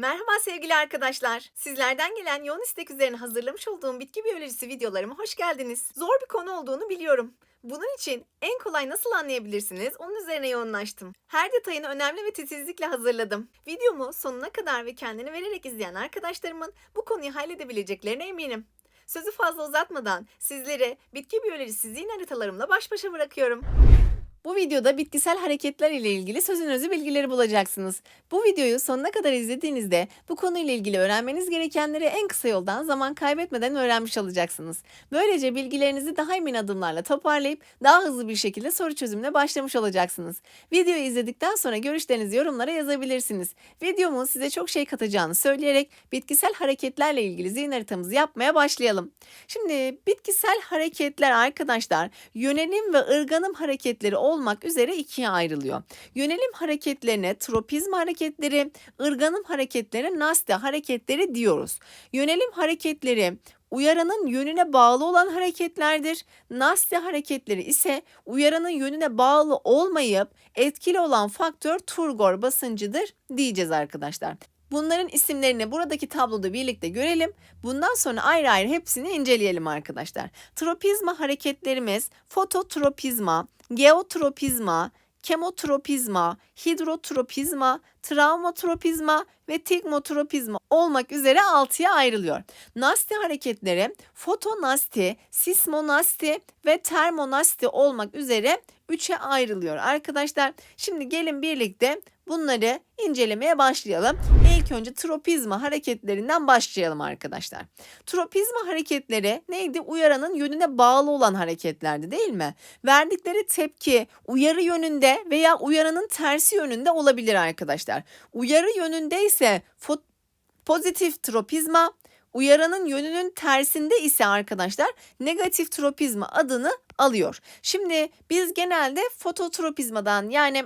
Merhaba sevgili arkadaşlar. Sizlerden gelen yoğun istek üzerine hazırlamış olduğum bitki biyolojisi videolarıma hoş geldiniz. Zor bir konu olduğunu biliyorum. Bunun için en kolay nasıl anlayabilirsiniz onun üzerine yoğunlaştım. Her detayını önemli ve titizlikle hazırladım. Videomu sonuna kadar ve kendini vererek izleyen arkadaşlarımın bu konuyu halledebileceklerine eminim. Sözü fazla uzatmadan sizlere bitki biyolojisi zihin haritalarımla baş başa bırakıyorum. Bu videoda bitkisel hareketler ile ilgili sözün özü bilgileri bulacaksınız. Bu videoyu sonuna kadar izlediğinizde bu konuyla ilgili öğrenmeniz gerekenleri en kısa yoldan zaman kaybetmeden öğrenmiş olacaksınız. Böylece bilgilerinizi daha emin adımlarla toparlayıp daha hızlı bir şekilde soru çözümüne başlamış olacaksınız. Videoyu izledikten sonra görüşlerinizi yorumlara yazabilirsiniz. Videomun size çok şey katacağını söyleyerek bitkisel hareketlerle ilgili zihin haritamızı yapmaya başlayalım. Şimdi bitkisel hareketler arkadaşlar yönelim ve ırganım hareketleri olmak üzere ikiye ayrılıyor. Yönelim hareketlerine tropizma hareketleri, ırganım hareketlerine naste hareketleri diyoruz. Yönelim hareketleri uyaranın yönüne bağlı olan hareketlerdir. Naste hareketleri ise uyaranın yönüne bağlı olmayıp etkili olan faktör turgor basıncıdır diyeceğiz arkadaşlar. Bunların isimlerini buradaki tabloda birlikte görelim. Bundan sonra ayrı ayrı hepsini inceleyelim arkadaşlar. Tropizma hareketlerimiz fototropizma, geotropizma, kemotropizma, hidrotropizma, travmatropizma ve tigmotropizma olmak üzere altıya ayrılıyor. Nasti hareketleri fotonasti, sismonasti ve termonasti olmak üzere üçe ayrılıyor arkadaşlar. Şimdi gelin birlikte bunları incelemeye başlayalım. İlk önce tropizma hareketlerinden başlayalım arkadaşlar. Tropizma hareketleri neydi? Uyaranın yönüne bağlı olan hareketlerdi değil mi? Verdikleri tepki uyarı yönünde veya uyaranın tersi yönünde olabilir arkadaşlar. Uyarı yönünde ise pozitif tropizma, uyaranın yönünün tersinde ise arkadaşlar negatif tropizma adını alıyor. Şimdi biz genelde fototropizmadan yani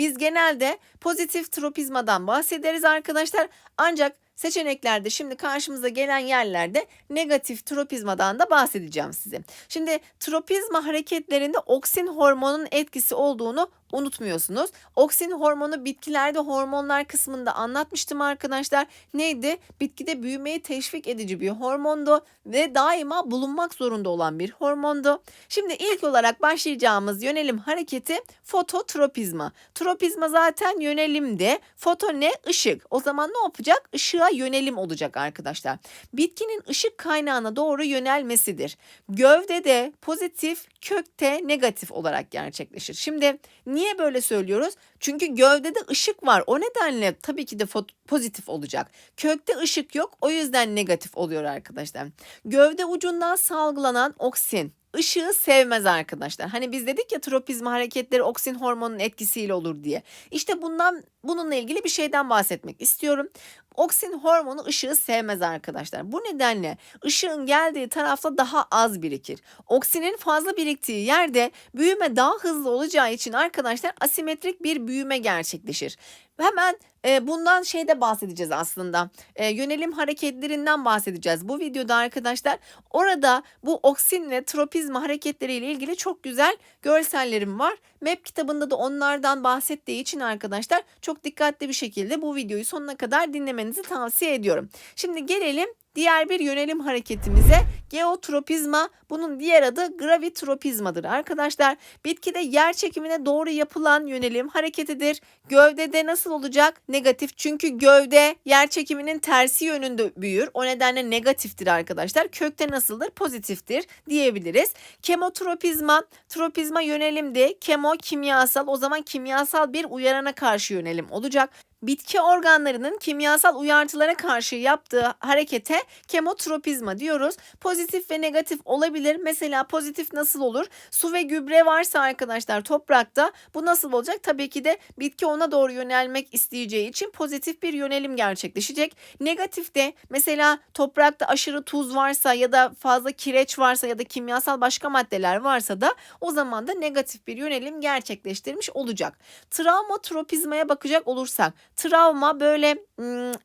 biz genelde pozitif tropizmadan bahsederiz arkadaşlar. Ancak seçeneklerde şimdi karşımıza gelen yerlerde negatif tropizmadan da bahsedeceğim size. Şimdi tropizma hareketlerinde oksin hormonun etkisi olduğunu unutmuyorsunuz. Oksin hormonu bitkilerde hormonlar kısmında anlatmıştım arkadaşlar. Neydi? Bitkide büyümeyi teşvik edici bir hormondu ve daima bulunmak zorunda olan bir hormondu. Şimdi ilk olarak başlayacağımız yönelim hareketi fototropizma. Tropizma zaten yönelimdi. Foto ne? Işık. O zaman ne yapacak? Işığa yönelim olacak arkadaşlar. Bitkinin ışık kaynağına doğru yönelmesidir. Gövdede pozitif, kökte negatif olarak gerçekleşir. Şimdi niye böyle söylüyoruz? Çünkü gövdede ışık var. O nedenle tabii ki de pozitif olacak. Kökte ışık yok. O yüzden negatif oluyor arkadaşlar. Gövde ucundan salgılanan oksin ışığı sevmez arkadaşlar. Hani biz dedik ya tropizma hareketleri oksin hormonunun etkisiyle olur diye. İşte bundan bununla ilgili bir şeyden bahsetmek istiyorum. Oksin hormonu ışığı sevmez arkadaşlar. Bu nedenle ışığın geldiği tarafta daha az birikir. Oksinin fazla biriktiği yerde büyüme daha hızlı olacağı için arkadaşlar asimetrik bir büyüme gerçekleşir. Hemen e, bundan şeyde bahsedeceğiz aslında. E, yönelim hareketlerinden bahsedeceğiz bu videoda arkadaşlar. Orada bu oksin ve tropizma hareketleriyle ilgili çok güzel görsellerim var. MEP kitabında da onlardan bahsettiği için arkadaşlar çok dikkatli bir şekilde bu videoyu sonuna kadar dinlemenizi tavsiye ediyorum. Şimdi gelelim Diğer bir yönelim hareketimize geotropizma bunun diğer adı gravitropizmadır arkadaşlar. Bitkide yer çekimine doğru yapılan yönelim hareketidir. Gövdede nasıl olacak? Negatif çünkü gövde yer çekiminin tersi yönünde büyür. O nedenle negatiftir arkadaşlar. Kökte nasıldır? Pozitiftir diyebiliriz. Kemotropizma, tropizma yönelimde. Kemo kimyasal o zaman kimyasal bir uyarana karşı yönelim olacak bitki organlarının kimyasal uyartılara karşı yaptığı harekete kemotropizma diyoruz. Pozitif ve negatif olabilir. Mesela pozitif nasıl olur? Su ve gübre varsa arkadaşlar toprakta bu nasıl olacak? Tabii ki de bitki ona doğru yönelmek isteyeceği için pozitif bir yönelim gerçekleşecek. Negatif de mesela toprakta aşırı tuz varsa ya da fazla kireç varsa ya da kimyasal başka maddeler varsa da o zaman da negatif bir yönelim gerçekleştirmiş olacak. Travmatropizmaya bakacak olursak travma böyle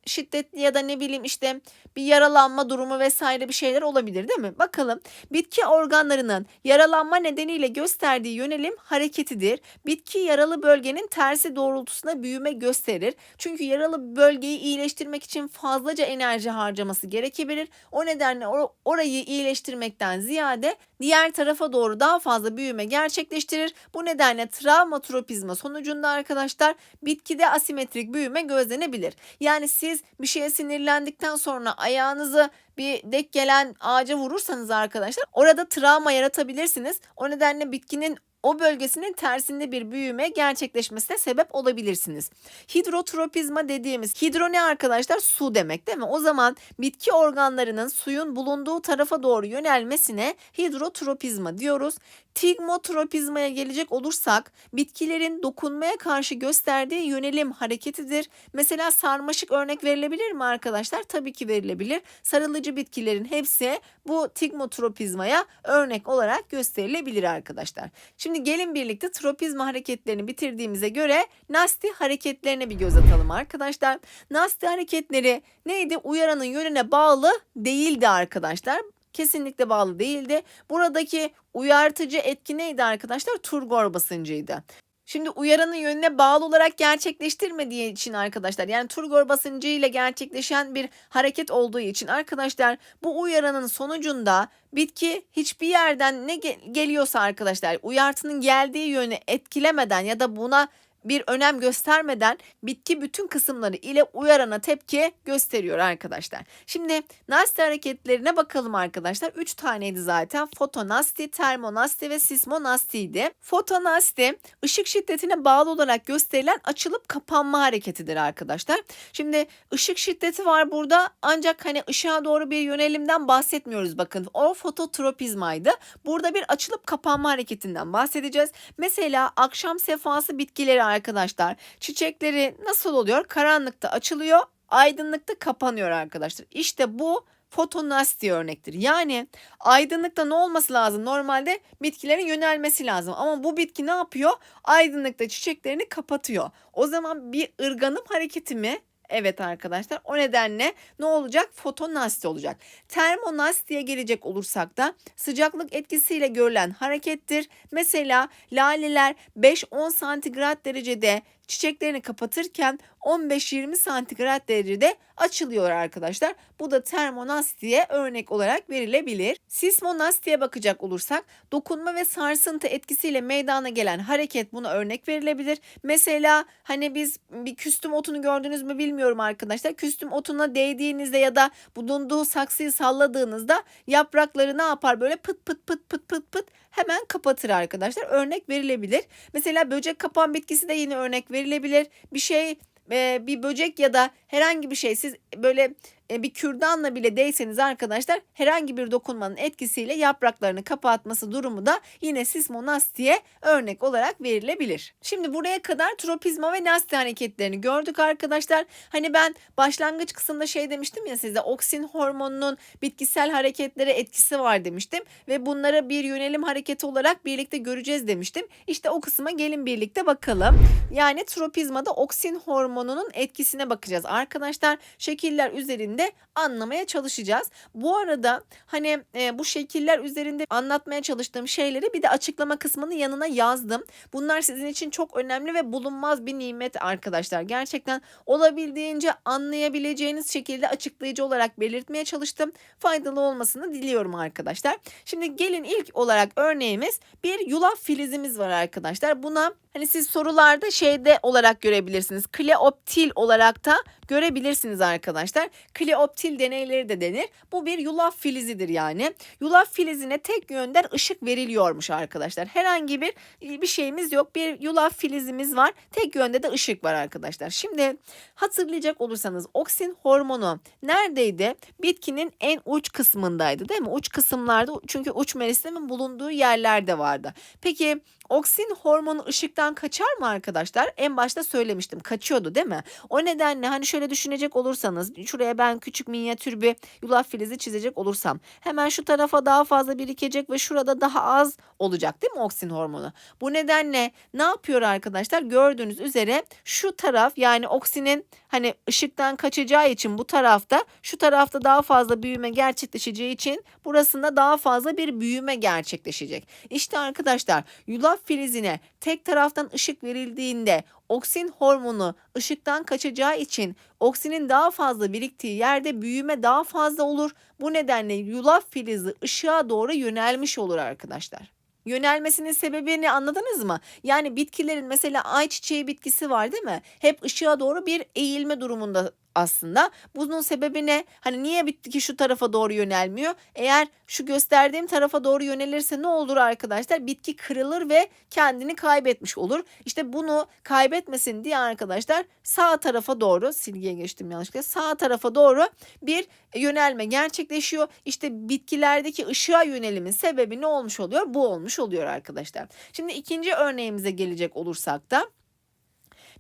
şiddetli ya da ne bileyim işte bir yaralanma durumu vesaire bir şeyler olabilir değil mi? Bakalım bitki organlarının yaralanma nedeniyle gösterdiği yönelim hareketidir. Bitki yaralı bölgenin tersi doğrultusunda büyüme gösterir. Çünkü yaralı bölgeyi iyileştirmek için fazlaca enerji harcaması gerekebilir. O nedenle or- orayı iyileştirmekten ziyade diğer tarafa doğru daha fazla büyüme gerçekleştirir. Bu nedenle travmatropizma sonucunda arkadaşlar bitkide asimetrik büyüme gözlenebilir. Yani siz bir şeye sinirlendikten sonra ayağınızı bir dek gelen ağaca vurursanız arkadaşlar orada travma yaratabilirsiniz. O nedenle bitkinin o bölgesinin tersinde bir büyüme gerçekleşmesine sebep olabilirsiniz. Hidrotropizma dediğimiz hidro ne arkadaşlar? Su demek değil mi? O zaman bitki organlarının suyun bulunduğu tarafa doğru yönelmesine hidrotropizma diyoruz. Tigmotropizmaya gelecek olursak bitkilerin dokunmaya karşı gösterdiği yönelim hareketidir. Mesela sarmaşık örnek verilebilir mi arkadaşlar? Tabii ki verilebilir. Sarılıcı bitkilerin hepsi bu tigmotropizmaya örnek olarak gösterilebilir arkadaşlar. Şimdi gelin birlikte tropizma hareketlerini bitirdiğimize göre Nasti hareketlerine bir göz atalım arkadaşlar. Nasti hareketleri neydi? Uyaranın yönüne bağlı değildi arkadaşlar kesinlikle bağlı değildi. Buradaki uyartıcı etki neydi arkadaşlar? Turgor basıncıydı. Şimdi uyaranın yönüne bağlı olarak gerçekleştirmediği için arkadaşlar yani turgor basıncı ile gerçekleşen bir hareket olduğu için arkadaşlar bu uyaranın sonucunda bitki hiçbir yerden ne gel- geliyorsa arkadaşlar uyartının geldiği yönü etkilemeden ya da buna bir önem göstermeden bitki bütün kısımları ile uyarana tepki gösteriyor arkadaşlar. Şimdi nasti hareketlerine bakalım arkadaşlar. 3 taneydi zaten. Fotonasti, termonasti ve sismonastiydi. Fotonasti ışık şiddetine bağlı olarak gösterilen açılıp kapanma hareketidir arkadaşlar. Şimdi ışık şiddeti var burada ancak hani ışığa doğru bir yönelimden bahsetmiyoruz bakın. O fototropizmaydı. Burada bir açılıp kapanma hareketinden bahsedeceğiz. Mesela akşam sefası bitkileri arkadaşlar. Çiçekleri nasıl oluyor? Karanlıkta açılıyor, aydınlıkta kapanıyor arkadaşlar. İşte bu fotonasti örnektir. Yani aydınlıkta ne olması lazım? Normalde bitkilerin yönelmesi lazım. Ama bu bitki ne yapıyor? Aydınlıkta çiçeklerini kapatıyor. O zaman bir ırganım hareketi mi? Evet arkadaşlar o nedenle ne olacak? Fotonasti olacak. Termonastiye gelecek olursak da sıcaklık etkisiyle görülen harekettir. Mesela laleler 5-10 santigrat derecede çiçeklerini kapatırken 15-20 santigrat derecede açılıyor arkadaşlar. Bu da termonastiye örnek olarak verilebilir. Sismonastiye bakacak olursak dokunma ve sarsıntı etkisiyle meydana gelen hareket buna örnek verilebilir. Mesela hani biz bir küstüm otunu gördünüz mü bilmiyorum arkadaşlar. Küstüm otuna değdiğinizde ya da bulunduğu saksıyı salladığınızda yaprakları ne yapar böyle pıt pıt pıt pıt pıt pıt hemen kapatır arkadaşlar. Örnek verilebilir. Mesela böcek kapan bitkisi de yine örnek verilebilir. Bir şey e, bir böcek ya da herhangi bir şey siz böyle bir kürdanla bile değseniz arkadaşlar herhangi bir dokunmanın etkisiyle yapraklarını kapatması durumu da yine sismonastiye örnek olarak verilebilir. Şimdi buraya kadar tropizma ve nasti hareketlerini gördük arkadaşlar. Hani ben başlangıç kısımda şey demiştim ya size oksin hormonunun bitkisel hareketlere etkisi var demiştim ve bunlara bir yönelim hareketi olarak birlikte göreceğiz demiştim. İşte o kısma gelin birlikte bakalım. Yani tropizmada oksin hormonunun etkisine bakacağız arkadaşlar. Şekiller üzerinde anlamaya çalışacağız. Bu arada hani e, bu şekiller üzerinde anlatmaya çalıştığım şeyleri bir de açıklama kısmının yanına yazdım. Bunlar sizin için çok önemli ve bulunmaz bir nimet arkadaşlar. Gerçekten olabildiğince anlayabileceğiniz şekilde açıklayıcı olarak belirtmeye çalıştım. Faydalı olmasını diliyorum arkadaşlar. Şimdi gelin ilk olarak örneğimiz bir yulaf filizimiz var arkadaşlar. Buna hani siz sorularda şeyde olarak görebilirsiniz. Kleoptil olarak da görebilirsiniz arkadaşlar. Kleoptil deneyleri de denir. Bu bir yulaf filizidir yani. Yulaf filizine tek yönden ışık veriliyormuş arkadaşlar. Herhangi bir bir şeyimiz yok. Bir yulaf filizimiz var. Tek yönde de ışık var arkadaşlar. Şimdi hatırlayacak olursanız oksin hormonu neredeydi? Bitkinin en uç kısmındaydı değil mi? Uç kısımlarda çünkü uç merisimin bulunduğu yerlerde vardı. Peki oksin hormonu ışıktan kaçar mı arkadaşlar? En başta söylemiştim kaçıyordu değil mi? O nedenle hani şöyle düşünecek olursanız şuraya ben küçük minyatür bir yulaf filizi çizecek olursam hemen şu tarafa daha fazla birikecek ve şurada daha az olacak değil mi oksin hormonu? Bu nedenle ne yapıyor arkadaşlar? Gördüğünüz üzere şu taraf yani oksinin hani ışıktan kaçacağı için bu tarafta şu tarafta daha fazla büyüme gerçekleşeceği için burasında daha fazla bir büyüme gerçekleşecek. İşte arkadaşlar yulaf filizine tek taraftan ışık verildiğinde oksin hormonu ışıktan kaçacağı için oksinin daha fazla biriktiği yerde büyüme daha fazla olur. Bu nedenle yulaf filizi ışığa doğru yönelmiş olur arkadaşlar. Yönelmesinin sebebini anladınız mı? Yani bitkilerin mesela ayçiçeği bitkisi var değil mi? Hep ışığa doğru bir eğilme durumunda aslında. Bunun sebebi ne? Hani niye bitki şu tarafa doğru yönelmiyor? Eğer şu gösterdiğim tarafa doğru yönelirse ne olur arkadaşlar? Bitki kırılır ve kendini kaybetmiş olur. İşte bunu kaybetmesin diye arkadaşlar sağ tarafa doğru silgiye geçtim yanlışlıkla sağ tarafa doğru bir yönelme gerçekleşiyor. İşte bitkilerdeki ışığa yönelimin sebebi ne olmuş oluyor? Bu olmuş oluyor arkadaşlar. Şimdi ikinci örneğimize gelecek olursak da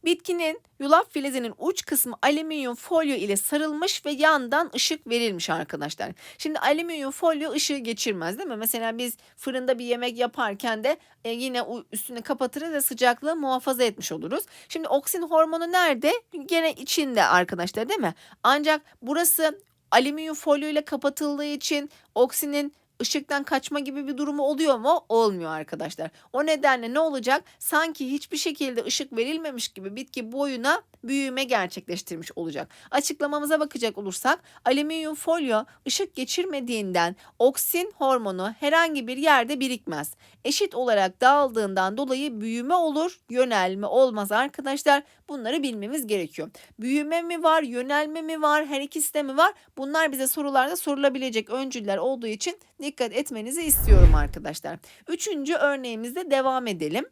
Bitkinin yulaf filizinin uç kısmı alüminyum folyo ile sarılmış ve yandan ışık verilmiş arkadaşlar. Şimdi alüminyum folyo ışığı geçirmez değil mi? Mesela biz fırında bir yemek yaparken de e, yine üstünü kapatırız ve sıcaklığı muhafaza etmiş oluruz. Şimdi oksin hormonu nerede? Gene içinde arkadaşlar değil mi? Ancak burası alüminyum folyo ile kapatıldığı için oksinin ışıktan kaçma gibi bir durumu oluyor mu? Olmuyor arkadaşlar. O nedenle ne olacak? Sanki hiçbir şekilde ışık verilmemiş gibi bitki boyuna büyüme gerçekleştirmiş olacak. Açıklamamıza bakacak olursak alüminyum folyo ışık geçirmediğinden oksin hormonu herhangi bir yerde birikmez. Eşit olarak dağıldığından dolayı büyüme olur, yönelme olmaz arkadaşlar. Bunları bilmemiz gerekiyor. Büyüme mi var, yönelme mi var, her ikisi de mi var? Bunlar bize sorularda sorulabilecek öncüller olduğu için dikkat etmenizi istiyorum arkadaşlar. Üçüncü örneğimizde devam edelim.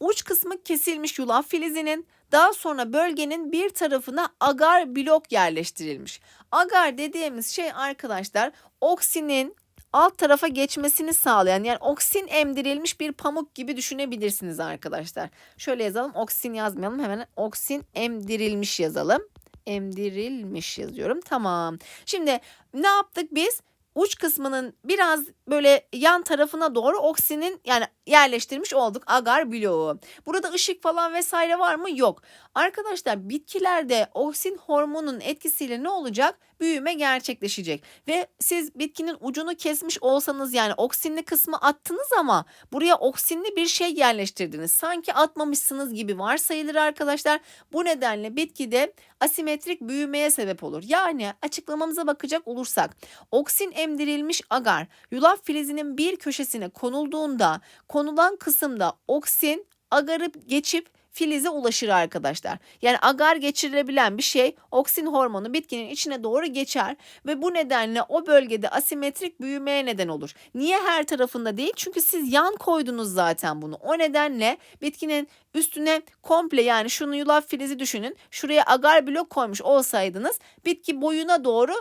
Uç kısmı kesilmiş yulaf filizinin daha sonra bölgenin bir tarafına agar blok yerleştirilmiş. Agar dediğimiz şey arkadaşlar oksinin alt tarafa geçmesini sağlayan yani oksin emdirilmiş bir pamuk gibi düşünebilirsiniz arkadaşlar. Şöyle yazalım oksin yazmayalım hemen oksin emdirilmiş yazalım. Emdirilmiş yazıyorum tamam. Şimdi ne yaptık biz? Uç kısmının biraz böyle yan tarafına doğru oksinin yani yerleştirmiş olduk agar bloğu. Burada ışık falan vesaire var mı? Yok. Arkadaşlar bitkilerde oksin hormonun etkisiyle ne olacak? Büyüme gerçekleşecek. Ve siz bitkinin ucunu kesmiş olsanız yani oksinli kısmı attınız ama buraya oksinli bir şey yerleştirdiniz. Sanki atmamışsınız gibi varsayılır arkadaşlar. Bu nedenle bitkide asimetrik büyümeye sebep olur. Yani açıklamamıza bakacak olursak oksin emdirilmiş agar yulaf filizinin bir köşesine konulduğunda konulan kısımda oksin agarı geçip filize ulaşır arkadaşlar. Yani agar geçirilebilen bir şey oksin hormonu bitkinin içine doğru geçer ve bu nedenle o bölgede asimetrik büyümeye neden olur. Niye her tarafında değil? Çünkü siz yan koydunuz zaten bunu. O nedenle bitkinin üstüne komple yani şunu yulaf filizi düşünün. Şuraya agar blok koymuş olsaydınız bitki boyuna doğru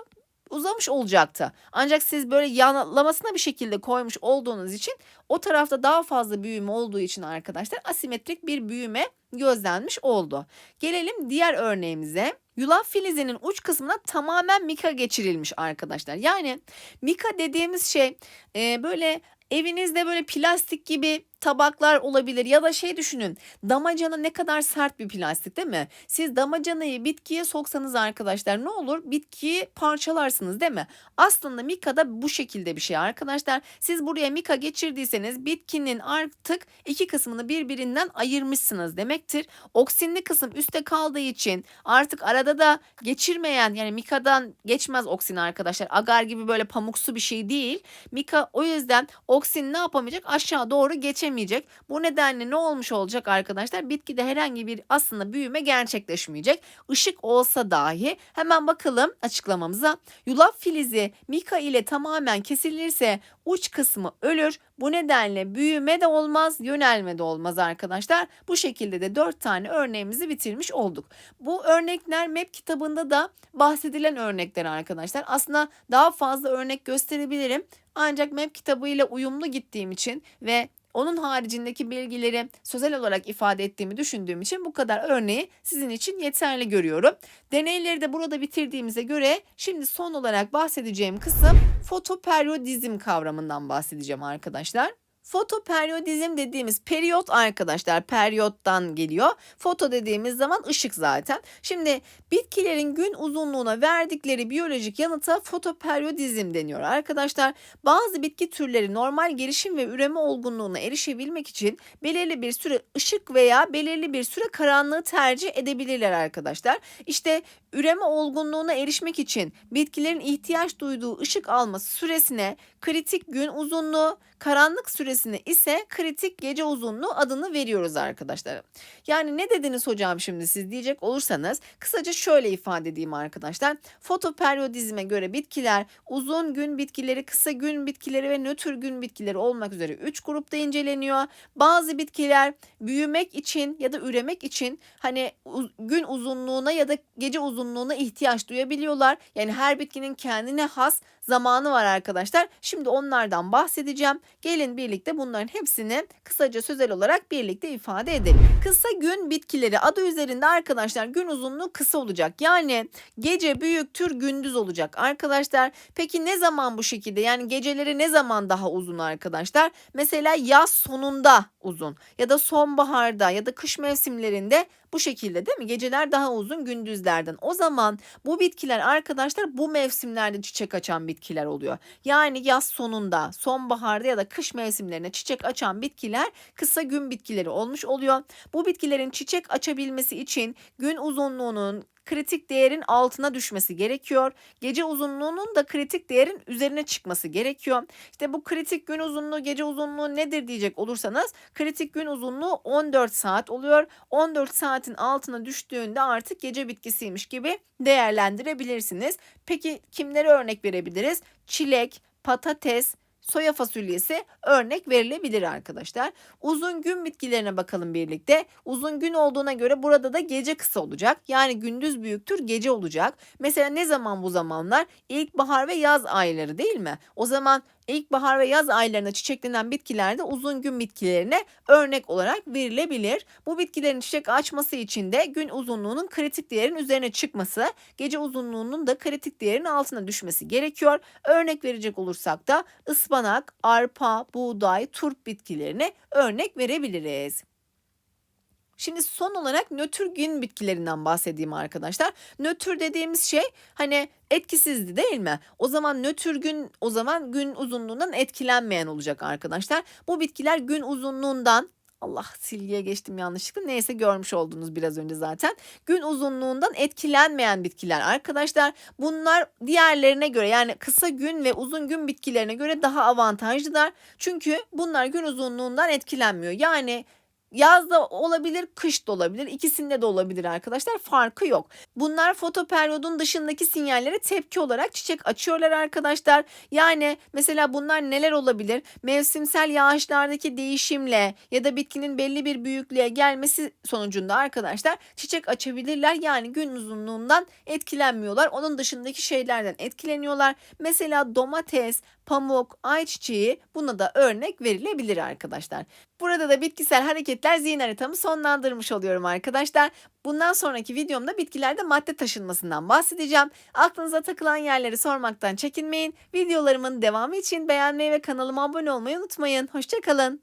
uzamış olacaktı. Ancak siz böyle yanlamasına bir şekilde koymuş olduğunuz için o tarafta daha fazla büyüme olduğu için arkadaşlar asimetrik bir büyüme gözlenmiş oldu. Gelelim diğer örneğimize. Yulaf filizinin uç kısmına tamamen mika geçirilmiş arkadaşlar. Yani mika dediğimiz şey e, böyle evinizde böyle plastik gibi tabaklar olabilir ya da şey düşünün damacana ne kadar sert bir plastik değil mi? Siz damacanayı bitkiye soksanız arkadaşlar ne olur? Bitkiyi parçalarsınız değil mi? Aslında mika da bu şekilde bir şey arkadaşlar. Siz buraya mika geçirdiyseniz bitkinin artık iki kısmını birbirinden ayırmışsınız demektir. Oksinli kısım üstte kaldığı için artık arada da geçirmeyen yani mikadan geçmez oksin arkadaşlar. Agar gibi böyle pamuksu bir şey değil. Mika o yüzden oksin ne yapamayacak? Aşağı doğru geçemeyecek yetişemeyecek. Bu nedenle ne olmuş olacak arkadaşlar? Bitkide herhangi bir aslında büyüme gerçekleşmeyecek. Işık olsa dahi hemen bakalım açıklamamıza. Yulaf filizi mika ile tamamen kesilirse uç kısmı ölür. Bu nedenle büyüme de olmaz, yönelme de olmaz arkadaşlar. Bu şekilde de 4 tane örneğimizi bitirmiş olduk. Bu örnekler MEP kitabında da bahsedilen örnekler arkadaşlar. Aslında daha fazla örnek gösterebilirim. Ancak MEP kitabı ile uyumlu gittiğim için ve Onun haricindeki bilgileri sözel olarak ifade ettiğimi düşündüğüm için bu kadar örneği sizin için yeterli görüyorum. Deneyleri de burada bitirdiğimize göre şimdi son olarak bahsedeceğim kısım fotoperyodizm kavramından bahsedeceğim arkadaşlar. Fotoperyodizm dediğimiz periyot arkadaşlar periyottan geliyor. Foto dediğimiz zaman ışık zaten. Şimdi bitkilerin gün uzunluğuna verdikleri biyolojik yanıta fotoperyodizm deniyor arkadaşlar. Bazı bitki türleri normal gelişim ve üreme olgunluğuna erişebilmek için belirli bir süre ışık veya belirli bir süre karanlığı tercih edebilirler arkadaşlar. İşte üreme olgunluğuna erişmek için bitkilerin ihtiyaç duyduğu ışık alması süresine kritik gün uzunluğu, karanlık süresine ise kritik gece uzunluğu adını veriyoruz arkadaşlar. Yani ne dediniz hocam şimdi siz diyecek olursanız kısaca şöyle ifade edeyim arkadaşlar. Fotoperyodizme göre bitkiler uzun gün bitkileri, kısa gün bitkileri ve nötr gün bitkileri olmak üzere 3 grupta inceleniyor. Bazı bitkiler büyümek için ya da üremek için hani gün uzunluğuna ya da gece uzunluğuna ihtiyaç duyabiliyorlar. Yani her bitkinin kendine has zamanı var arkadaşlar. Şimdi onlardan bahsedeceğim. Gelin birlikte bunların hepsini kısaca sözel olarak birlikte ifade edelim. Kısa gün bitkileri adı üzerinde arkadaşlar gün uzunluğu kısa olacak. Yani gece büyüktür gündüz olacak arkadaşlar. Peki ne zaman bu şekilde? Yani geceleri ne zaman daha uzun arkadaşlar? Mesela yaz sonunda uzun ya da sonbaharda ya da kış mevsimlerinde bu şekilde değil mi? Geceler daha uzun gündüzlerden. O zaman bu bitkiler arkadaşlar bu mevsimlerde çiçek açan bitkiler oluyor. Yani yaz sonunda, sonbaharda ya da kış mevsimlerinde çiçek açan bitkiler kısa gün bitkileri olmuş oluyor. Bu bitkilerin çiçek açabilmesi için gün uzunluğunun kritik değerin altına düşmesi gerekiyor. Gece uzunluğunun da kritik değerin üzerine çıkması gerekiyor. İşte bu kritik gün uzunluğu, gece uzunluğu nedir diyecek olursanız kritik gün uzunluğu 14 saat oluyor. 14 saatin altına düştüğünde artık gece bitkisiymiş gibi değerlendirebilirsiniz. Peki kimlere örnek verebiliriz? Çilek, patates, soya fasulyesi örnek verilebilir arkadaşlar. Uzun gün bitkilerine bakalım birlikte. Uzun gün olduğuna göre burada da gece kısa olacak. Yani gündüz büyüktür gece olacak. Mesela ne zaman bu zamanlar? İlkbahar ve yaz ayları değil mi? O zaman ilkbahar ve yaz aylarında çiçeklenen bitkilerde uzun gün bitkilerine örnek olarak verilebilir. Bu bitkilerin çiçek açması için de gün uzunluğunun kritik değerin üzerine çıkması, gece uzunluğunun da kritik değerin altına düşmesi gerekiyor. Örnek verecek olursak da ıspanak, arpa, buğday, turp bitkilerine örnek verebiliriz. Şimdi son olarak nötr gün bitkilerinden bahsedeyim arkadaşlar. Nötr dediğimiz şey hani etkisizdi değil mi? O zaman nötr gün o zaman gün uzunluğundan etkilenmeyen olacak arkadaşlar. Bu bitkiler gün uzunluğundan Allah silgiye geçtim yanlışlıkla. Neyse görmüş oldunuz biraz önce zaten. Gün uzunluğundan etkilenmeyen bitkiler arkadaşlar. Bunlar diğerlerine göre yani kısa gün ve uzun gün bitkilerine göre daha avantajlılar. Çünkü bunlar gün uzunluğundan etkilenmiyor. Yani Yaz da olabilir, kış da olabilir. İkisinde de olabilir arkadaşlar. Farkı yok. Bunlar fotoperiyodun dışındaki sinyallere tepki olarak çiçek açıyorlar arkadaşlar. Yani mesela bunlar neler olabilir? Mevsimsel yağışlardaki değişimle ya da bitkinin belli bir büyüklüğe gelmesi sonucunda arkadaşlar çiçek açabilirler. Yani gün uzunluğundan etkilenmiyorlar. Onun dışındaki şeylerden etkileniyorlar. Mesela domates, pamuk, ayçiçeği buna da örnek verilebilir arkadaşlar. Burada da bitkisel hareketler zihin haritamı sonlandırmış oluyorum arkadaşlar. Bundan sonraki videomda bitkilerde madde taşınmasından bahsedeceğim. Aklınıza takılan yerleri sormaktan çekinmeyin. Videolarımın devamı için beğenmeyi ve kanalıma abone olmayı unutmayın. Hoşçakalın.